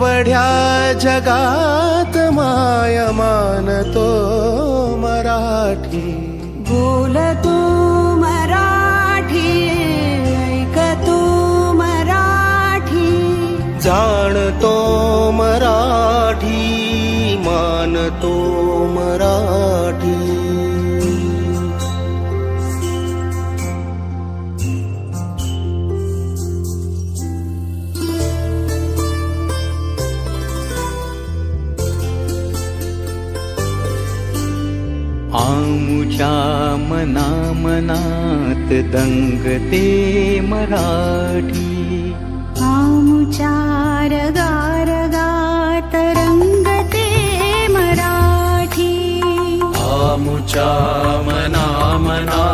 हे वढ्या जगात माय मानतो मराठी. बोलतो मराठी ऐकतो मराठी. जाणतो मराठी मानतो मराठी. मु मना मना तङ्गते मराठी आंमुारगात रङ्गते मराठी आमु मना मना